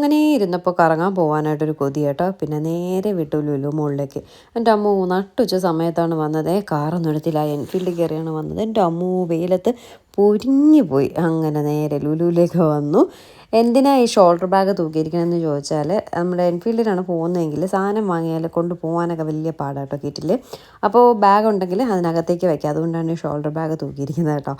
അങ്ങനെ ഇരുന്നപ്പോൾ കറങ്ങാൻ പോകാനായിട്ടൊരു കൊതി കേട്ടോ. പിന്നെ നേരെ വിട്ടു ലുലു മുകളിലേക്ക് എന്റെ അമ്മ നട്ടുച്ച സമയത്താണ് വന്നത്. കാറൊന്നും എടുത്തില്ല. എൻഫീൽഡ് കയറിയാണ് വന്നത്. എന്റെ അമ്മ വെയിലത്ത് പൊരിഞ്ഞു പോയി. അങ്ങനെ നേരെ ലുലുവിലേക്ക് വന്നു. എന്തിനാ ഈ ഷോൾഡർ ബാഗ് തൂക്കിയിരിക്കണമെന്ന് ചോദിച്ചാൽ നമ്മുടെ എൻഫീൽഡിലാണ് പോകുന്നതെങ്കിൽ സാധനം വാങ്ങിയാൽ കൊണ്ട് പോകാനൊക്കെ വലിയ പാടാട്ടോ കിറ്റിൽ. അപ്പോൾ ബാഗ് ഉണ്ടെങ്കിൽ അതിനകത്തേക്ക് വയ്ക്കുക അതുകൊണ്ടാണ് ഈ ഷോൾഡർ ബാഗ് തൂക്കിയിരിക്കുന്നത് കേട്ടോ.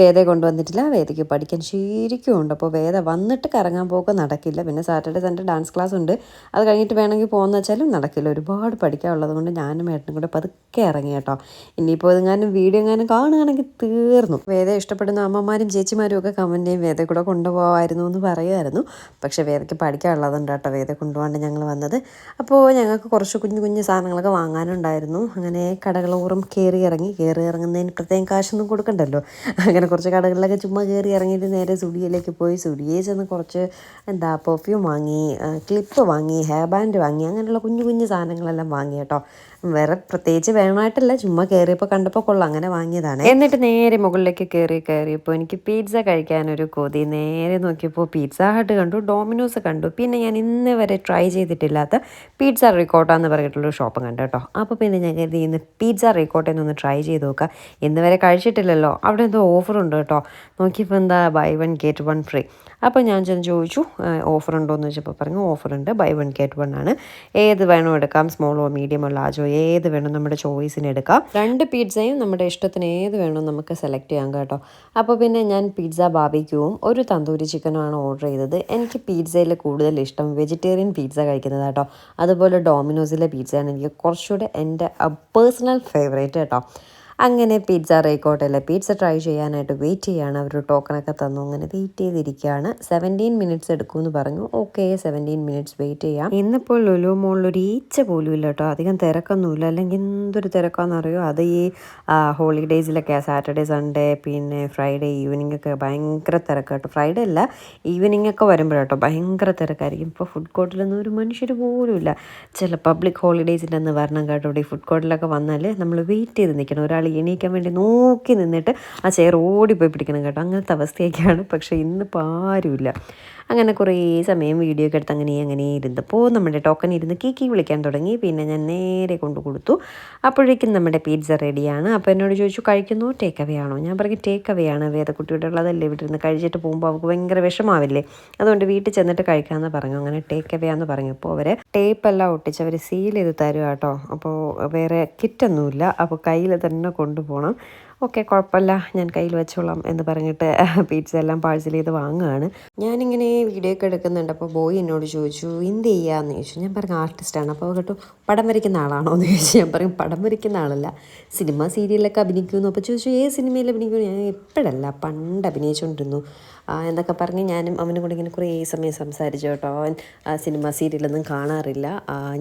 വേദയെ കൊണ്ടുവന്നിട്ടില്ല. വേദയ്ക്ക് പഠിക്കാൻ ശരിക്കും ഉണ്ട്. അപ്പോൾ വേദ വന്നിട്ട് കറങ്ങാൻ പോക്ക് നടക്കില്ല. പിന്നെ സാറ്റർഡേ സൺഡേ ഡാൻസ് ക്ലാസ് ഉണ്ട്. അത് കഴിഞ്ഞിട്ട് വേണമെങ്കിൽ പോകുന്ന വെച്ചാലും നടക്കില്ല. ഒരുപാട് പഠിക്കാനുള്ളത് കൊണ്ട് ഞാനും ഏട്ടനും കൂടെ പതുക്കെ ഇറങ്ങി കേട്ടോ. ഇനിയിപ്പോൾ ഇതെങ്ങാനും വീഡിയോ എങ്ങാനും കാണുകയാണെങ്കിൽ തീർന്നു. വേദ ഇഷ്ടപ്പെടുന്ന അമ്മമാരും ചേച്ചിമാരും ഒക്കെ കമന്റ് ചെയ്യും വേദ കൂടെ കൊണ്ടുപോകാമായിരുന്നു എന്ന് പറയുമായിരുന്നു. പക്ഷേ വേദയ്ക്ക് പഠിക്കാനുള്ളതുണ്ട് കേട്ടോ. വേദ കൊണ്ടുപോകാണ്ട് ഞങ്ങൾ വന്നത്. അപ്പോൾ ഞങ്ങൾക്ക് കുറച്ച് കുഞ്ഞു കുഞ്ഞു സാധനങ്ങളൊക്കെ വാങ്ങാനുണ്ടായിരുന്നു. അങ്ങനെ കടകളോറും കയറി ഇറങ്ങി. കയറി ഇറങ്ങുന്നതിന് പ്രത്യേകം കാശൊന്നും കൊടുക്കണ്ടല്ലോ. അങ്ങനെ കുറച്ച് കടകളിലൊക്കെ ചുമ്മാ കയറി ഇറങ്ങിയിട്ട് നേരെ സുഡിയയിലേക്ക് പോയി. സുഡിയയിൽ ചെന്ന് കുറച്ച് എന്താ പെർഫ്യൂം വാങ്ങി ക്ലിപ്പ് വാങ്ങി ഹെയർ ബാൻഡ് വാങ്ങി അങ്ങനെയുള്ള കുഞ്ഞു കുഞ്ഞു സാധനങ്ങളെല്ലാം വാങ്ങി കേട്ടോ. വേറെ പ്രത്യേകിച്ച് വേണമായിട്ടല്ല. ചുമ്മാ കയറിയപ്പോൾ കണ്ടപ്പോൾ കൊള്ളാം. അങ്ങനെ വാങ്ങിയതാണ്. എന്നിട്ട് നേരെ മുകളിലേക്ക് കയറി കയറിയപ്പോൾ എനിക്ക് പിസ്സ കഴിക്കാനൊരു കൊതി. നേരെ നോക്കിയപ്പോൾ പിസ്സ ഹട്ട് കണ്ടു ഡോമിനോസ് കണ്ടു. പിന്നെ ഞാൻ ഇന്ന് വരെ ട്രൈ ചെയ്തിട്ടില്ലാത്ത പിസ്സ റിക്കോട്ട എന്ന് പറഞ്ഞിട്ടുള്ളൊരു ഷോപ്പ് കണ്ടു കേട്ടോ. അപ്പോൾ പിന്നെ ഞാൻ കരുതി ഇന്ന് പിസ്സ റിക്കോട്ട ഒന്ന് ട്രൈ ചെയ്ത് നോക്കാം. ഇന്ന് വരെ കഴിച്ചിട്ടില്ലല്ലോ. അവിടെ എന്തോ ഓഫർ ഉണ്ട് കേട്ടോ. നോക്കിയപ്പോൾ എന്താ buy one get one free അപ്പോൾ ഞാൻ ചെന്ന് ചോദിച്ചു ഓഫർ ഉണ്ടോ എന്ന് ചോദിച്ചപ്പോൾ പറഞ്ഞു ഓഫറുണ്ട് ബൈ വൺ ഗേറ്റ് വൺ ആണ്. ഏത് വേണോ എടുക്കാം സ്മോളോ മീഡിയമോ ലാർജോ ഏത് വേണം നമ്മുടെ ചോയ്സിന് എടുക്കാം. രണ്ട് പിസ്സയും നമ്മുടെ ഇഷ്ടത്തിന് ഏത് വേണോ നമുക്ക് സെലക്ട് ചെയ്യാം കേട്ടോ. അപ്പോൾ പിന്നെ ഞാൻ പിസ്സ ബാബിക്യൂവും ഒരു തന്തൂരി ചിക്കനുമാണ് ഓർഡർ ചെയ്തത്. എനിക്ക് പിസ്സയിൽ കൂടുതൽ ഇഷ്ടം വെജിറ്റേറിയൻ പിസ്സ കഴിക്കുന്നത് കേട്ടോ. അതുപോലെ ഡോമിനോസിലെ പിസ്സയാണ് എനിക്ക് കുറച്ചുകൂടെ എന്റെ പേഴ്സണൽ ഫേവറേറ്റ് കേട്ടോ. അങ്ങനെ പിസ്സ റേക്കോട്ടല്ലേ പിസ്സ ട്രൈ ചെയ്യാനായിട്ട് വെയിറ്റ് ചെയ്യാണ്. അവർ ടോക്കണൊക്കെ തന്നു. അങ്ങനെ വെയിറ്റ് ചെയ്തിരിക്കുകയാണ്. സെവന്റീൻ മിനിറ്റ്സ് എടുക്കുമെന്ന് പറഞ്ഞു. ഓക്കെ സെവന്റീൻ മിനിറ്റ്സ് വെയിറ്റ് ചെയ്യാം. ഇന്നിപ്പോൾ ലുലു മോളിൽ ഒരു ഈച്ച പോലും ഇല്ല കേട്ടോ. അധികം തിരക്കൊന്നുമില്ല. അല്ലെങ്കിൽ എന്തൊരു തിരക്കാന്ന് അറിയോ അത് ഈ ഹോളിഡേയ്സിലൊക്കെ സാറ്റർഡേ സൺഡേ പിന്നെ ഫ്രൈഡേ ഈവനിങ് ഒക്കെ ഭയങ്കര തിരക്ക് കേട്ടോ. ഫ്രൈഡേ അല്ല ഈവനിങ് ഒക്കെ വരുമ്പോഴാട്ടോ ഭയങ്കര തിരക്കായിരിക്കും. ഇപ്പോൾ ഫുഡ് കോർട്ടിലൊന്നും ഒരു മനുഷ്യർ പോലും ഇല്ല. ചില പബ്ലിക് ഹോളിഡേയ്സിലൊന്ന് വരണം കേട്ടോ. ഇവിടെ ഫുഡ് കോർട്ടിലൊക്കെ വന്നാൽ നമ്മൾ വെയിറ്റ് ചെയ്ത് നിൽക്കണം. ഒരാൾ എണീക്കാൻ വേണ്ടി നോക്കി നിന്നിട്ട് ആ ചെയർ ഓടിപ്പോയി പിടിക്കണം കേട്ടോ. അങ്ങനത്തെ അവസ്ഥയൊക്കെയാണ്. പക്ഷേ ഇന്നിപ്പോൾ ആരുമില്ല. അങ്ങനെ കുറേ സമയം വീഡിയോ ഒക്കെ എടുത്ത് അങ്ങനെ അങ്ങനെ ഇരുന്നപ്പോൾ നമ്മുടെ ടോക്കൺ ഇരുന്ന് കീക്കി വിളിക്കാൻ തുടങ്ങി. പിന്നെ ഞാൻ നേരെ കൊണ്ടു കൊടുത്തു. അപ്പോഴേക്കും നമ്മുടെ പിസ്സ റെഡിയാണ് അപ്പോൾ എന്നോട് ചോദിച്ചു കഴിക്കുന്നു? ടേക്ക് അവേ ആണോ? ഞാൻ പറഞ്ഞു ടേക്ക് അവേ ആണ്. വേദക്കുട്ടിയുടെ ഉള്ളതല്ലേ ഇവിടെ നിന്ന് കഴിച്ചിട്ട് പോകുമ്പോൾ അവർക്ക് ഭയങ്കര വിഷമാവില്ലേ? അതുകൊണ്ട് വീട്ടിൽ ചെന്നിട്ട് കഴിക്കാമെന്ന് പറഞ്ഞു. അങ്ങനെ ടേക്ക് അവേ ആണെന്ന് പറഞ്ഞപ്പോൾ അവർ ടേപ്പെല്ലാം ഒട്ടിച്ച് അവർ സീൽ ചെയ്ത് തരും കേട്ടോ. അപ്പോൾ വേറെ കിറ്റൊന്നുമില്ല അപ്പോൾ കയ്യിൽ തന്നെ കൊണ്ടുപോകണം. ഓക്കെ കുഴപ്പമില്ല ഞാൻ കയ്യിൽ വെച്ചോളാം എന്ന് പറഞ്ഞിട്ട് പീറ്റ്സ എല്ലാം പാഴ്സൽ ചെയ്ത് വാങ്ങുകയാണ് ഞാനിങ്ങനെ വീഡിയോ ഒക്കെ എടുക്കുന്നുണ്ട്. അപ്പോൾ ബോയ് എന്നോട് ചോദിച്ചു എന്ത് ചെയ്യാന്ന്? ചോദിച്ചു. ഞാൻ പറഞ്ഞു ആർട്ടിസ്റ്റാണ് അപ്പോൾ കേട്ടു പടം വരയ്ക്കുന്ന ആളാണോ? എന്ന് ചോദിച്ചു. ഞാൻ പറയും പടം വരയ്ക്കുന്ന ആളല്ല. സിനിമ സീരിയലൊക്കെ അഭിനയിക്കുന്നു. അപ്പോൾ ചോദിച്ചു ഏത് സിനിമയിൽ അഭിനയിക്കുന്നു? ഞാൻ എപ്പോഴല്ല പണ്ട് അഭിനയിച്ചുകൊണ്ടിരുന്നു എന്നൊക്കെ പറഞ്ഞ് ഞാനും അവനും കൂടെ ഇങ്ങനെ കുറേ സമയം സംസാരിച്ചു കേട്ടോ. അവൻ സിനിമ സീരിയലൊന്നും കാണാറില്ല.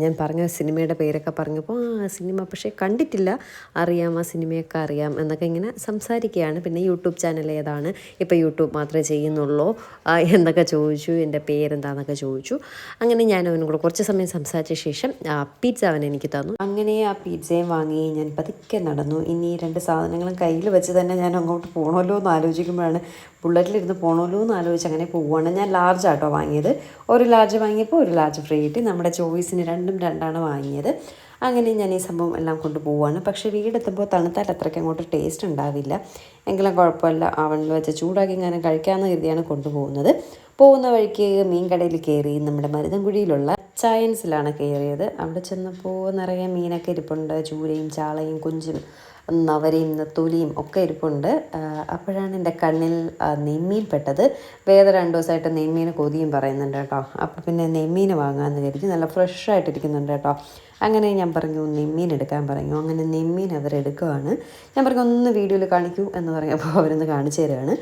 ഞാൻ പറഞ്ഞ സിനിമയുടെ പേരൊക്കെ പറഞ്ഞപ്പോൾ ആ സിനിമ പക്ഷേ കണ്ടിട്ടില്ല. അറിയാം ആ സിനിമയൊക്കെ അറിയാം എന്നൊക്കെ ഇങ്ങനെ സംസാരിക്കുകയാണ്. പിന്നെ യൂട്യൂബ് ചാനൽ ഏതാണ്? ഇപ്പോൾ യൂട്യൂബ് മാത്രമേ ചെയ്യുന്നുള്ളൂ. എന്നൊക്കെ ചോദിച്ചു. എന്റെ പേരെന്താണെന്നൊക്കെ ചോദിച്ചു. അങ്ങനെ ഞാൻ അവനും കൂടെ കുറച്ച് സമയം സംസാരിച്ച ശേഷം പിസ്സ അവൻ എനിക്ക് തന്നു. അങ്ങനെ ആ പിസ്സയും വാങ്ങി ഞാൻ പതുക്കെ നടന്നു. ഇനി രണ്ട് സാധനങ്ങളും കയ്യിൽ വെച്ച് തന്നെ ഞാൻ അങ്ങോട്ട് പോകണമല്ലോ എന്ന് ആലോചിക്കുമ്പോഴാണ് ബുള്ളറ്റിലിരുന്ന് പോകണമല്ലോ എന്ന് ആലോചിച്ച് അങ്ങനെ പോവുകയാണ് ഞാൻ ലാർജ് ആട്ടോ വാങ്ങിയത്. ഒരു ലാർജ് വാങ്ങിയപ്പോൾ ഒരു ലാർജ് ഫ്രീ കിട്ടി നമ്മുടെ ചോയ്സിന് രണ്ടും രണ്ടാണ് വാങ്ങിയത്. അങ്ങനെ ഞാൻ ഈ സംഭവം എല്ലാം കൊണ്ടുപോവാണ് പക്ഷേ വീടെത്തുമ്പോൾ തണുത്താൽ അത്രയ്ക്ക് അങ്ങോട്ട് ടേസ്റ്റ് ഉണ്ടാവില്ല. എങ്കിലും കുഴപ്പമില്ല. അവണിൽ വെച്ച് ചൂടാക്കി ഇങ്ങനെ കഴിക്കാമെന്ന് കരുതിയാണ് കൊണ്ടുപോകുന്നത്. പോകുന്ന വഴിക്ക് മീൻ കടയിൽ കയറി നമ്മുടെ മരുതൻകുഴിയിലുള്ള ചയൻസിലാണ് കയറിയത്. അവിടെ ചെന്നപ്പോൾ നിറയെ മീനൊക്കെ ഇരിപ്പുണ്ട്. ചൂരയും ചാളയും കുഞ്ചും നവരയും നത്തൂലിയും ഒക്കെ ഇരിപ്പുണ്ട്. അപ്പോഴാണ് എന്റെ കണ്ണിൽ നെയ്മീൻ പെട്ടത്. വേറെ രണ്ട് ദിവസമായിട്ട് നെയ്മീൻ കൊതിയും പറയുന്നുണ്ട് കേട്ടോ. അപ്പോൾ പിന്നെ നെയ്മീൻ വാങ്ങാമെന്ന് കരുതി നല്ല ഫ്രഷായിട്ടിരിക്കുന്നുണ്ട് കേട്ടോ. അങ്ങനെ ഞാൻ പറഞ്ഞു നെമ്മീൻ എടുക്കാൻ പറഞ്ഞു. അങ്ങനെ നെമ്മീൻ അവരെടുക്കുവാണ് ഞാൻ പറഞ്ഞു ഒന്ന് വീഡിയോയിൽ കാണിക്കൂ എന്ന് പറഞ്ഞപ്പോൾ അവരൊന്ന് കാണിച്ചു തരികയാണ്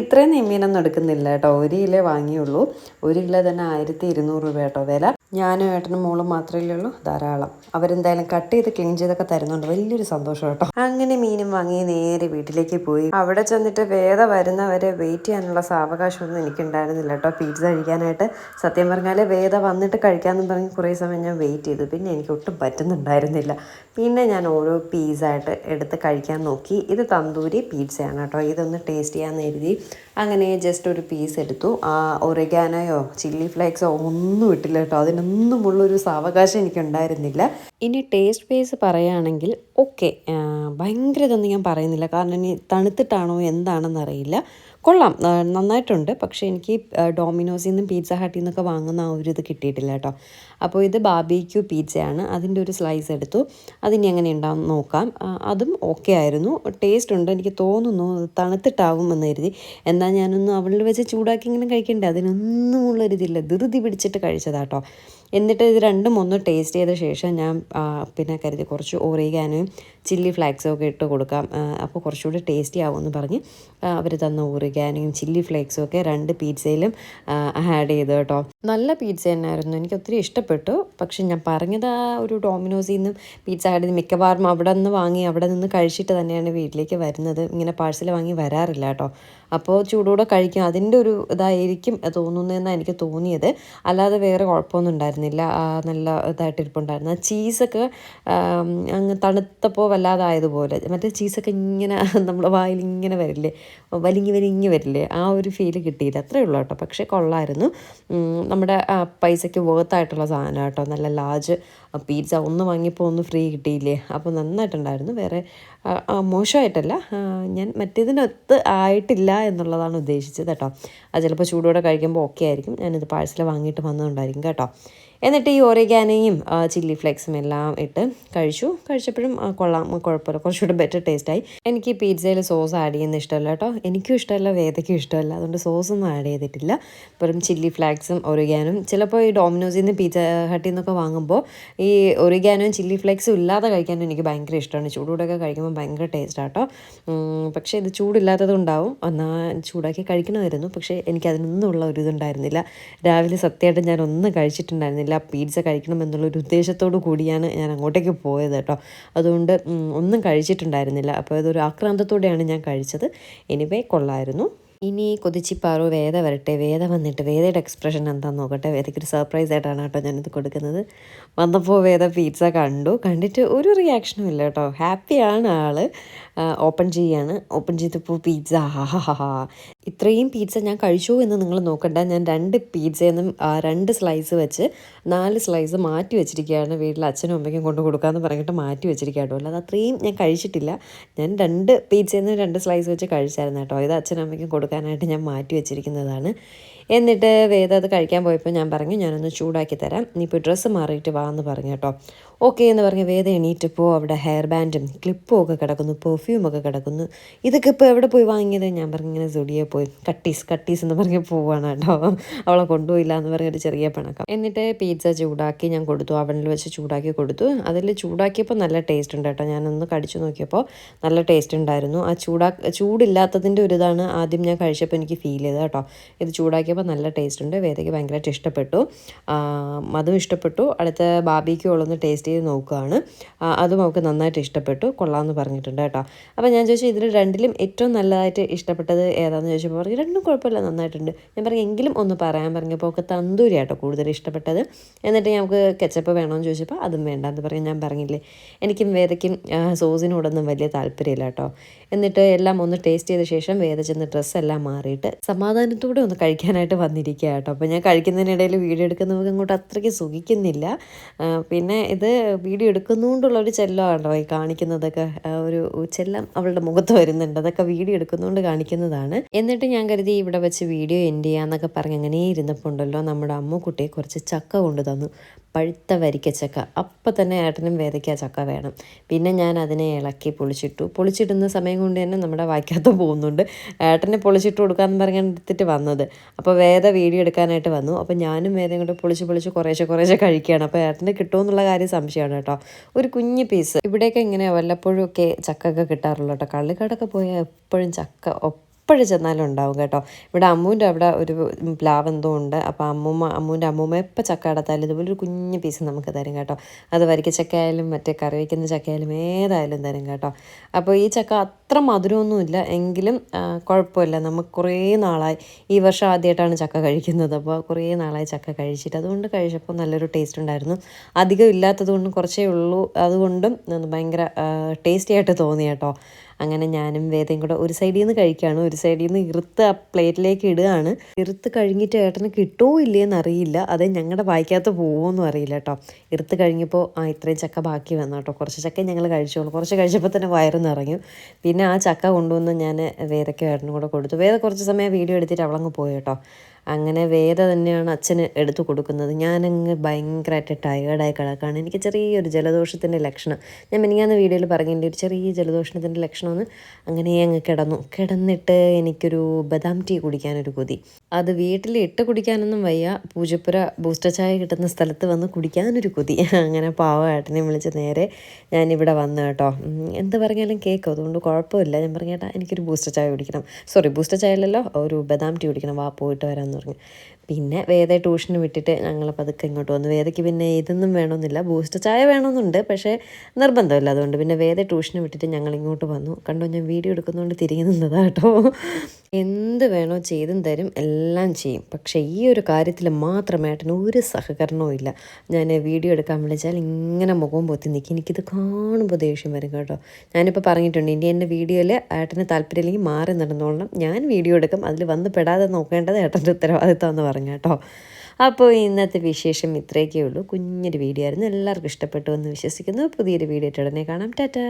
ഇത്രയും നെമ്മീനൊന്നും എടുക്കുന്നില്ല കേട്ടോ. ഒരു കിലോ വാങ്ങിയുള്ളൂ. ഒരു കിലോ തന്നെ ആയിരത്തി ഇരുന്നൂറ് രൂപ കേട്ടോ വില. ഞാനും ഏട്ടനും മോളും മാത്രമേ ഉള്ളൂ. ധാരാളം. അവരെന്തായാലും കട്ട് ചെയ്ത് ക്ലീൻ ചെയ്തൊക്കെ തരുന്നുണ്ട്. വലിയൊരു സന്തോഷം കേട്ടോ. അങ്ങനെ മീനും വാങ്ങി നേരെ വീട്ടിലേക്ക് പോയി. അവിടെ ചെന്നിട്ട് വേദ വരുന്നവരെ വെയിറ്റ് ചെയ്യാനുള്ള സാവകാശമൊന്നും എനിക്കുണ്ടായിരുന്നില്ല കേട്ടോ. പിസ്സ കഴിക്കാനായിട്ട്. സത്യം പറഞ്ഞാൽ വേദ വന്നിട്ട് കഴിക്കാമെന്ന് പറഞ്ഞ് കുറേ സമയം ഞാൻ വെയിറ്റ് ചെയ്തു. പിന്നെ എനിക്ക് ഒട്ടും പറ്റുന്നുണ്ടായിരുന്നില്ല. പിന്നെ ഞാൻ ഓരോ പീസായിട്ട് എടുത്ത് കഴിക്കാൻ നോക്കി. ഇത് തന്തൂരി പിസ്സയാണ് കേട്ടോ. ഇതൊന്ന് ടേസ്റ്റ് ചെയ്യാൻ എഴുതി അങ്ങനെ ജസ്റ്റ് ഒരു പീസ് എടുത്തു. ആ ഒറിഗാനയോ ചില്ലി ഫ്ലേക്സോ ഒന്നും ഇട്ടില്ല കേട്ടോ. അതിനൊന്നുമുള്ളൊരു സാവകാശം എനിക്കുണ്ടായിരുന്നില്ല. ഇനി ടേസ്റ്റ് ബേസ് പറയുകയാണെങ്കിൽ ഓക്കെ ഭയങ്കര ഇതൊന്നും ഞാൻ പറയുന്നില്ല. കാരണം ഇനി തണുത്തിട്ടാണോ എന്താണെന്ന് അറിയില്ല കൊള്ളാം. നന്നായിട്ടുണ്ട്. പക്ഷേ എനിക്ക് ഡോമിനോസിൽ നിന്നും പിസ്സ ഹട്ടിൽ നിന്നൊക്കെ വാങ്ങുന്ന ആ ഒരു ഇത് കിട്ടിയിട്ടില്ല കേട്ടോ. അപ്പോൾ ഇത് ബാബിക്യൂ പിസ്സയാണ് അതിന്റെ ഒരു സ്ലൈസ് എടുത്തു. അതിനി എങ്ങനെ ഉണ്ടാവും നോക്കാം. അതും ഓക്കെ ആയിരുന്നു. ടേസ്റ്റ് ഉണ്ട്. എനിക്ക് തോന്നുന്നു തണുത്തിട്ടാവും എന്ന് കരുതി. എന്നാൽ ഞാനൊന്ന് അവളിൽ വെച്ച് ചൂടാക്കി ഇങ്ങനെ കഴിക്കണ്ടേ? അതിനൊന്നും ഉള്ളൊരിതില്ല ധൃതി പിടിച്ചിട്ട് കഴിച്ചതാട്ടോ എന്നിട്ട് ഇത് രണ്ടും ഒന്ന് ടേസ്റ്റ് ചെയ്ത ശേഷം ഞാൻ പിന്നെ കരുതി കുറച്ച് ഓറിഗാനോയും ചില്ലി ഫ്ലേക്സൊക്കെ ഇട്ട് കൊടുക്കാം. അപ്പോൾ കുറച്ചുകൂടി ടേസ്റ്റി ആവുമെന്ന് പറഞ്ഞ് അവർ തന്ന ഓറിഗാനോയും ചില്ലി ഫ്ലേക്സും ഒക്കെ രണ്ട് പീറ്റ്സയിലും ആഡ് ചെയ്തു കേട്ടോ. നല്ല പിസ്സ തന്നെയായിരുന്നു എനിക്ക് ഒത്തിരി ഇഷ്ടപ്പെട്ടു. പക്ഷെ ഞാൻ പറഞ്ഞത് ആ ഒരു ഡോമിനോസിൽ നിന്ന് പീറ്റ്സ ആഡ് ചെയ്ത് മിക്കവാറും അവിടെ നിന്ന് വാങ്ങി അവിടെ നിന്ന് കഴിച്ചിട്ട് തന്നെയാണ് വീട്ടിലേക്ക് വരുന്നത്. ഇങ്ങനെ പാഴ്സൽ വാങ്ങി വരാറില്ല കേട്ടോ. അപ്പോൾ ചൂടോടെ കഴിക്കും. അതിന്റെ ഒരു ഇതായിരിക്കും തോന്നുന്നതെന്നാണ് എനിക്ക് തോന്നിയത്. അല്ലാതെ വേറെ കുഴപ്പമൊന്നും ഉണ്ടായിരുന്നില്ല. നല്ല ഇതായിട്ട് ഇരിപ്പുണ്ടായിരുന്നു ചീസൊക്കെ അങ്ങ് തണുത്തപ്പോൾ വല്ലാതായതുപോലെ. മറ്റേ ചീസൊക്കെ ഇങ്ങനെ നമ്മുടെ വായിൽ ഇങ്ങനെ വരില്ലേ? വലിങ്ങി വലിങ്ങി വരില്ലേ? ആ ഒരു ഫീൽ കിട്ടിയില്ല. അത്രേ ഉള്ളൂ കേട്ടോ. പക്ഷേ കൊള്ളായിരുന്നു. നമ്മുടെ പൈസയ്ക്ക് വേർത്തായിട്ടുള്ള സാധനം കേട്ടോ. നല്ല ലാർജ് പിസ്സ ഒന്ന് വാങ്ങിയപ്പോൾ ഒന്ന് ഫ്രീ കിട്ടിയില്ലേ? അപ്പോൾ നന്നായിട്ടുണ്ടായിരുന്നു. വേറെ മോശമായിട്ടല്ല. ഞാൻ മറ്റേതിനൊത്ത് ആയിട്ടില്ല എന്നുള്ളതാണ് ഉദ്ദേശിച്ചത് കേട്ടോ. അത് ചിലപ്പോൾ ചൂടോടെ കഴിക്കുമ്പോൾ ഓക്കെ ആയിരിക്കും. ഞാനിത് പാഴ്സൽ വാങ്ങിയിട്ട് വന്നതുകൊണ്ടായിരിക്കും കേട്ടോ. എന്നിട്ട് ഈ ഓറിഗാനയും ചില്ലി ഫ്ലേക്സും എല്ലാം ഇട്ട് കഴിച്ചു. കഴിച്ചപ്പോഴും കൊള്ളാം. കുഴപ്പമില്ല. കുറച്ചുകൂടെ ബെറ്റർ ടേസ്റ്റായി എനിക്ക് പിസ്സയിൽ സോസ് ആഡ് ചെയ്യുന്ന ഇഷ്ടമല്ല കേട്ടോ. എനിക്കും ഇഷ്ടമല്ല വേദയ്ക്കും ഇഷ്ടമല്ല. അതുകൊണ്ട് സോസ് ഒന്നും ആഡ് ചെയ്തിട്ടില്ല. വെറും ചില്ലി ഫ്ലേക്സും ഒറിഗാനും ചിലപ്പോൾ ഈ ഡോമിനോസിൽ നിന്ന് പിസ്സ ഹട്ടിൽ നിന്നൊക്കെ വാങ്ങുമ്പോൾ ഈ ഒറിഗാനും ചില്ലി ഫ്ലേക്സും ഇല്ലാതെ കഴിക്കാനും എനിക്ക് ഭയങ്കര ഇഷ്ടമാണ്. ചൂടോടെയൊക്കെ കഴിക്കുമ്പോൾ ഭയങ്കര ടേസ്റ്റാണ് കേട്ടോ പക്ഷേ ഇത് ചൂടില്ലാത്തത് ഉണ്ടാവും ഒന്നാ ചൂടാക്കി കഴിക്കണമായിരുന്നു. പക്ഷേ എനിക്ക് അതിനൊന്നും ഉള്ള ഒരു ഇതുണ്ടായിരുന്നില്ല രാവിലെ സത്യമായിട്ട് ഞാൻ ഒന്നും കഴിച്ചിട്ടുണ്ടായിരുന്നില്ല. പിസ്സ കഴിക്കണം എന്നുള്ളൊരു ഉദ്ദേശത്തോടു കൂടിയാണ് ഞാൻ അങ്ങോട്ടേക്ക് പോയത് കേട്ടോ. അതുകൊണ്ട് ഒന്നും കഴിച്ചിട്ടുണ്ടായിരുന്നില്ല. അപ്പോൾ ഇതൊരു ആക്രാന്തത്തോടെയാണ് ഞാൻ കഴിച്ചത്. എനിവേ കൊള്ളായിരുന്നു. ഇനി കൊതിച്ചിപ്പാറു വേദ വരട്ടെ. വേദ വന്നിട്ട് വേദയുടെ എക്സ്പ്രഷൻ എന്താണെന്ന് നോക്കട്ടെ. വേദയ്ക്ക് ഒരു സർപ്രൈസ് ആയിട്ടാണ് കേട്ടോ ഞാനിത് കൊടുക്കുന്നത്. വന്നപ്പോൾ വേദ പിസ്സ കണ്ടു. കണ്ടിട്ട് ഒരു റിയാക്ഷനും ഇല്ല കേട്ടോ. ഹാപ്പിയാണ് ആൾ ഓപ്പൺ ചെയ്യാണ്. ഓപ്പൺ ചെയ്തപ്പോൾ പിസ്സ ഹാ. ഇത്രയും പിസ്സ ഞാൻ കഴിച്ചു എന്ന് നിങ്ങൾ നോക്കണ്ട. ഞാൻ രണ്ട് ആ, രണ്ട് സ്ലൈസ് വെച്ച് നാല് സ്ലൈസ് മാറ്റി വെച്ചിരിക്കുകയാണ് വീട്ടിൽ അച്ഛനും അമ്മയ്ക്കും കൊണ്ട് കൊടുക്കാമെന്ന് പറഞ്ഞിട്ട് മാറ്റി വെച്ചിരിക്കുകയാട്ടോ അല്ലാതെ അത്രയും ഞാൻ കഴിച്ചിട്ടില്ല. ഞാൻ രണ്ട് പിസ്സയിൽ രണ്ട് സ്ലൈസ് വെച്ച് കഴിച്ചായിരുന്നു കേട്ടോ. ഇത് അച്ഛനും അമ്മയ്ക്കും കൊടുക്കാനായിട്ട് ഞാൻ മാറ്റി വെച്ചിരിക്കുന്നതാണ്. എന്നിട്ട് വേദ അത് കഴിക്കാൻ പോയപ്പോൾ ഞാൻ പറഞ്ഞു ഞാനൊന്ന് ചൂടാക്കി തരാം. നീ ഇനിയിപ്പോൾ ഡ്രസ്സ് മാറിയിട്ട് വാ എന്ന് പറഞ്ഞു കേട്ടോ. ഓക്കെ എന്ന് പറഞ്ഞ് വേദ എണീറ്റ് എണീറ്റപ്പോൾ അവിടെ ഹെയർ ബാൻഡും ക്ലിപ്പും ഒക്കെ കിടക്കുന്നു പെർഫ്യൂം ഒക്കെ കിടക്കുന്നു. ഇതൊക്കെ ഇപ്പോൾ എവിടെ പോയി വാങ്ങിയത്? ഞാൻ പറഞ്ഞു ഇങ്ങനെ സുഡിയെ പോയി. കട്ടീസ് കട്ടീസ് എന്ന് പറഞ്ഞ് പോവാണ് കേട്ടോ. അവളെ കൊണ്ടുപോയില്ല എന്ന് പറഞ്ഞൊരു ചെറിയ പിണക്കം. എന്നിട്ട് പിസ്സ ചൂടാക്കി ഞാൻ കൊടുത്തു. അവനിൽ വെച്ച് ചൂടാക്കി കൊടുത്തു. അതിൽ ചൂടാക്കിയപ്പോൾ നല്ല ടേസ്റ്റ് ഉണ്ട് കേട്ടോ. ഞാനൊന്ന് കടിച്ചു നോക്കിയപ്പോൾ നല്ല ടേസ്റ്റ് ഉണ്ടായിരുന്നു. ആ ചൂടാ ചൂടില്ലാത്തതിന്റെ ഒരു ഇതാണ് ആദ്യം ഞാൻ കഴിച്ചപ്പോൾ എനിക്ക് ഫീൽ ചെയ്തത് കേട്ടോ. ഇത് ചൂടാക്കിയപ്പോൾ നല്ല ടേസ്റ്റ് ഉണ്ട്. വേദയ്ക്ക് ഭയങ്കരമായിട്ട് ഇഷ്ടപ്പെട്ടു. അതും ഇഷ്ടപ്പെട്ടു. അടുത്ത ബാബിക്ക് ഉള്ളൊന്ന് ടേസ്റ്റ് ചെയ്ത് നോക്കുകയാണ് അതും അവൾക്ക് നന്നായിട്ട് ഇഷ്ടപ്പെട്ടു. കൊള്ളാമെന്ന് പറഞ്ഞിട്ടുണ്ട് കേട്ടോ. അപ്പോൾ ഞാൻ ചോദിച്ചു ഇതിൽ രണ്ടിലും ഏറ്റവും നല്ലതായിട്ട് ഇഷ്ടപ്പെട്ടത് ഏതാണെന്ന് ചോദിച്ചപ്പോൾ പറഞ്ഞു രണ്ടും കുഴപ്പമില്ല നന്നായിട്ടുണ്ട്. ഞാൻ പറഞ്ഞു എങ്കിലും ഒന്ന് പറയാൻ പറഞ്ഞപ്പോൾ അവൾക്ക് തന്തൂരി ആട്ടോ കൂടുതൽ ഇഷ്ടപ്പെട്ടത്. എന്നിട്ട് ഞങ്ങൾക്ക് കെച്ചപ്പ് വേണമെന്ന് ചോദിച്ചപ്പോൾ അതും വേണ്ട എന്ന് പറഞ്ഞ്. ഞാൻ പറഞ്ഞില്ലേ എനിക്കും വേദയ്ക്കും സോസിനോടൊന്നും വലിയ താല്പര്യമില്ല കേട്ടോ. എന്നിട്ട് എല്ലാം ഒന്ന് ടേസ്റ്റ് ചെയ്ത ശേഷം വേദ ചെന്ന് ഡ്രസ്സെല്ലാം മാറിയിട്ട് സമാധാനത്തോടെ ഒന്ന് കഴിക്കാനായിട്ട് വന്നിരിക്കുക കേട്ടോ. അപ്പോൾ ഞാൻ കഴിക്കുന്നതിനിടയിൽ വീഡിയോ എടുക്കുന്നവർക്ക് ഇങ്ങോട്ട് അത്രയ്ക്ക് സുഖിക്കുന്നില്ല. പിന്നെ ഇത് വീഡിയോ എടുക്കുന്നതുകൊണ്ടുള്ള ഒരു ചെല്ലമാണല്ലോ ഈ കാണിക്കുന്നതൊക്കെ. ഒരു ചെല്ലം അവളുടെ മുഖത്ത് വരുന്നുണ്ട്. അതൊക്കെ വീഡിയോ എടുക്കുന്നതുകൊണ്ട് കാണിക്കുന്നതാണ്. എന്നിട്ട് ഞാൻ കരുതി ഇവിടെ വെച്ച് വീഡിയോ എൻഡ് ചെയ്യാന്നൊക്കെ പറഞ്ഞ് അങ്ങനെ ഇരുന്നപ്പോൾ ഉണ്ടല്ലോ നമ്മുടെ അമ്മുക്കുട്ടിയെ കുറച്ച് ചക്ക കൊണ്ടു തന്നു. പഴുത്ത വരിക്ക ചക്ക. അപ്പം തന്നെ ഏട്ടനും വേദയ്ക്ക ചക്ക വേണം. പിന്നെ ഞാൻ അതിനെ ഇളക്കി പൊളിച്ചിട്ടു. പൊളിച്ചിടുന്ന സമയം കൊണ്ട് തന്നെ നമ്മുടെ വായിക്കാത്ത പോകുന്നുണ്ട്. ഏട്ടനെ പൊളിച്ചിട്ട് കൊടുക്കാമെന്ന് പറഞ്ഞാണ് വന്നത്. അപ്പോൾ വേദ വീഡിയോ എടുക്കാനായിട്ട് വന്നു. അപ്പോൾ ഞാനും വേദം കൊണ്ട് പൊളിച്ച് പൊളിച്ച് കുറേശ്ശെ കുറേശ്ശെ കഴിക്കുകയാണ്. അപ്പോൾ ഏട്ടന് കിട്ടുമെന്നുള്ള കാര്യം സംശയമാണ് കേട്ടോ. ഒരു കുഞ്ഞ് പീസ്. ഇവിടെയൊക്കെ ഇങ്ങനെ വല്ലപ്പോഴും ഒക്കെ ചക്ക ഒക്കെ കിട്ടാറുള്ളൂ കേട്ടോ. കള്ളിക്കാടൊക്കെ പോയാൽ എപ്പോഴും ചക്ക എപ്പോഴും ചെന്നാലും ഉണ്ടാവും കേട്ടോ. ഇവിടെ അമ്മൂന്റെ അവിടെ ഒരു പ്ലാവ് എന്തോ ഉണ്ട്. അപ്പോൾ അമ്മൂമ്മ അമ്മൂന്റെ അമ്മൂമ്മ എപ്പോൾ ചക്ക അടത്താലും ഇതുപോലെ ഒരു കുഞ്ഞ് പീസ് നമുക്ക് തരും കേട്ടോ. അത് വരിക്ക ചക്കയായാലും മറ്റേ കറി വയ്ക്കുന്ന ചക്കയായാലും ഏതായാലും തരും കേട്ടോ. അപ്പോൾ ഈ ചക്ക അത്ര മധുരമൊന്നുമില്ല. എങ്കിലും കുഴപ്പമില്ല. നമുക്ക് കുറേ നാളായി. ഈ വർഷം ആദ്യമായിട്ടാണ് ചക്ക കഴിക്കുന്നത്. അപ്പോൾ കുറേ നാളായി ചക്ക കഴിച്ചിട്ട്. അതുകൊണ്ട് കഴിച്ചപ്പോൾ നല്ലൊരു ടേസ്റ്റ് ഉണ്ടായിരുന്നു. അധികം ഇല്ലാത്തത് കൊണ്ടും കുറച്ചേ ഉള്ളൂ. അതുകൊണ്ടും അത് ഭയങ്കര ടേസ്റ്റി ആയിട്ട് തോന്നി കേട്ടോ. അങ്ങനെ ഞാനും വേദയും കൂടെ ഒരു സൈഡിൽ നിന്ന് കഴിക്കുകയാണ്. ഒരു സൈഡിൽ നിന്ന് ഇറുത്ത് ആ പ്ലേറ്റിലേക്ക് ഇടുകയാണ്. ഇറുത്ത് കഴിഞ്ഞിട്ട് ഏട്ടന് കിട്ടുമോ ഇല്ലയെന്ന് അറിയില്ല. അത് ഞങ്ങളുടെ വായിക്കകത്ത് പോകുമോന്നും അറിയില്ല കേട്ടോ. ഇറുത്ത് കഴിഞ്ഞപ്പോൾ ആ ഇത്രയും ചക്ക ബാക്കി വന്നു കേട്ടോ. കുറച്ച് ചക്ക ഞങ്ങൾ കഴിച്ചോളൂ കുറച്ച് കഴിച്ചപ്പോൾ തന്നെ വയറ് നിറഞ്ഞു പിന്നെ ആ ചക്ക കൊണ്ടുവന്ന് ഞാൻ വേദയ്ക്ക് ഏട്ടനും കൂടെ കൊടുത്തു. വേദ കുറച്ച് സമയം വീഡിയോ എടുത്തിട്ട് അവളങ്ങ് പോയി കേട്ടോ. അങ്ങനെ വേദ തന്നെയാണ് അച്ഛന് എടുത്തു കൊടുക്കുന്നത്. ഞാനങ്ങ് ഭയങ്കരമായിട്ട് ടയേർഡായി കിടക്കുകയാണ്. എനിക്ക് ചെറിയൊരു ജലദോഷത്തിന്റെ ലക്ഷണം. ഞാൻ മിനിങ്ങാന്ന് വീഡിയോയിൽ പറഞ്ഞിട്ടുണ്ട് ഒരു ചെറിയ ജലദോഷത്തിന്റെ ലക്ഷണമെന്ന്? അങ്ങനെ അങ്ങ് കിടന്നു. കിടന്നിട്ട് എനിക്കൊരു ബദാം ടീ കുടിക്കാനൊരു കൊതി. അത് വീട്ടിൽ ഇട്ട് കുടിക്കാനൊന്നും വയ്യ. പൂജപ്പുര ബൂസ്റ്റർ ചായ കിട്ടുന്ന സ്ഥലത്ത് വന്ന് കുടിക്കാനൊരു കൊതി. അങ്ങനെ പാവമായിട്ടിനെ വിളിച്ച് നേരെ ഞാനിവിടെ വന്നു കേട്ടോ. എന്ത് പറഞ്ഞാലും കേൾക്കും. അതുകൊണ്ട് കുഴപ്പമില്ല. ഞാൻ പറഞ്ഞേട്ടാ എനിക്കൊരു ബൂസ്റ്റർ ചായ കുടിക്കണം. സോറി ബൂസ്റ്റർ ചായ അല്ലല്ലോ ഒരു ബദാം ടീ കുടിക്കണം. വാ പോയിട്ട് വരാമെന്ന് പറഞ്ഞു. പിന്നെ വേദ ട്യൂഷന് വിട്ടിട്ട് ഞങ്ങൾ പതുക്കെ ഇങ്ങോട്ട് വന്നു. വേദയ്ക്ക് പിന്നെ ഇതൊന്നും വേണമെന്നില്ല. ബൂസ്റ്റ് ചായ വേണമെന്നുണ്ട് പക്ഷേ നിർബന്ധമില്ല. അതുകൊണ്ട് പിന്നെ വേദ ട്യൂഷന് വിട്ടിട്ട് ഞങ്ങൾ ഇങ്ങോട്ട് വന്നു. കണ്ടോ ഞാൻ വീഡിയോ എടുക്കുന്നതുകൊണ്ട് തിരികെ നിന്നതാണ് കേട്ടോ. എന്ത് വേണോ ചെയ്തും തരും എല്ലാം ചെയ്യും. പക്ഷേ ഈ ഒരു കാര്യത്തിൽ മാത്രം ഏട്ടന് ഒരു സഹകരണവും ഇല്ല. ഞാൻ വീഡിയോ എടുക്കാൻ വിളിച്ചാൽ ഇങ്ങനെ മുഖം പൊത്തി നിൽക്കും. എനിക്കിത് കാണുമ്പോൾ ദേഷ്യം വരും കേട്ടോ. ഞാനിപ്പോൾ പറഞ്ഞിട്ടുണ്ട് ഇനി എന്റെ വീഡിയോയിൽ ഏട്ടന് താല്പര്യമില്ലെങ്കിൽ മാറി നടന്നോളണം. ഞാൻ വീഡിയോ എടുക്കും. അതിൽ വന്ന് പെടാതെ നോക്കേണ്ടത് ഏട്ടന്റെ ഉത്തരവാദിത്തം എന്ന് പറഞ്ഞു കേട്ടോ. അപ്പോൾ ഇന്നത്തെ വിശേഷം ഇത്രയൊക്കെ ഉള്ളൂ. കുഞ്ഞൊരു വീഡിയോ ആയിരുന്നു. എല്ലാവർക്കും ഇഷ്ടപ്പെട്ടു എന്ന് വിശ്വസിക്കുന്നു. പുതിയൊരു വീഡിയോ ഉടനെ കാണാം. ടാറ്റാ.